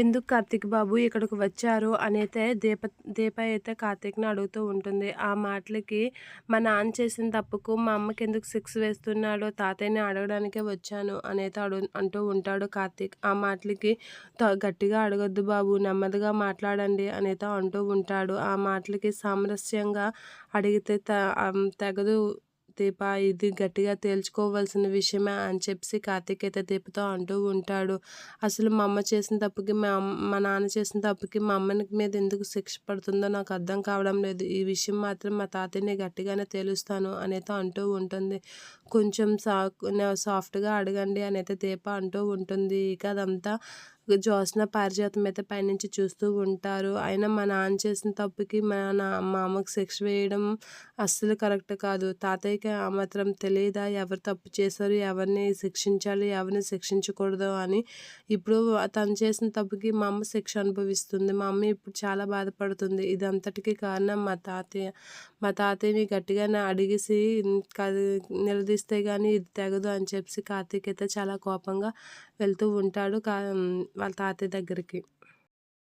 ఎందుకు కార్తీక్ బాబు ఇక్కడికి వచ్చారు అనైతే దీప దీప అయితే కార్తీక్ని అడుగుతూ ఉంటుంది. ఆ మాటలకి మా నాన్న చేసిన తప్పుకు మా అమ్మకి ఎందుకు సిక్స్ వేస్తున్నాడో తాతయ్యని అడగడానికే వచ్చాను అనైతే అడుగు అంటూ ఉంటాడు కార్తీక్. ఆ మాటలకి గట్టిగా అడగొద్దు బాబు నెమ్మదిగా మాట్లాడండి అనైతే అంటూ ఉంటాడు. ఆ మాటలకి సామరస్యంగా అడిగితే తెగదు దీప ఇది గట్టిగా తేల్చుకోవాల్సిన విషయమే అని చెప్పి కార్తీక్ అయితే దీపతో అంటూ ఉంటాడు. అసలు మా అమ్మ చేసిన తప్పుకి మా మా నాన్న చేసిన తప్పుకి మా అమ్మని మీద ఎందుకు శిక్ష పడుతుందో నాకు అర్థం కావడం లేదు. ఈ విషయం మాత్రం మా తాతయ్యని గట్టిగానే తేలుస్తాను అనేది అంటూ ఉంటుంది. కొంచెం సా సాఫ్ట్గా అడగండి అని అయితే దీప అంటూ ఉంటుంది. ఇక అదంతా జ్యోత్స్న పారిజాతం అయితే పైనుంచి చూస్తూ ఉంటారు. అయినా మా నాన్న చేసిన తప్పుకి మా నా మా అమ్మకి శిక్ష వేయడం అస్సలు కరెక్ట్ కాదు. తాతయ్యకి ఆ మాత్రం తెలియదా ఎవరు తప్పు చేశారు? ఎవరిని శిక్షించాలి? ఎవరిని శిక్షించకూడదు అని. ఇప్పుడు తను చేసిన తప్పుకి మా అమ్మ శిక్ష అనుభవిస్తుంది. మా అమ్మ ఇప్పుడు చాలా బాధపడుతుంది. ఇదంతటికి కారణం మా తాతయ్య. మా తాతయ్యని గట్టిగా అడిగేసి నిలదీస్తే కానీ ఇది తెగదు అని చెప్పి కార్తీక్ అయితే చాలా కోపంగా వెళ్తూ ఉంటాడు. కా వాళ్ళ తాతయ్య దగ్గరికి.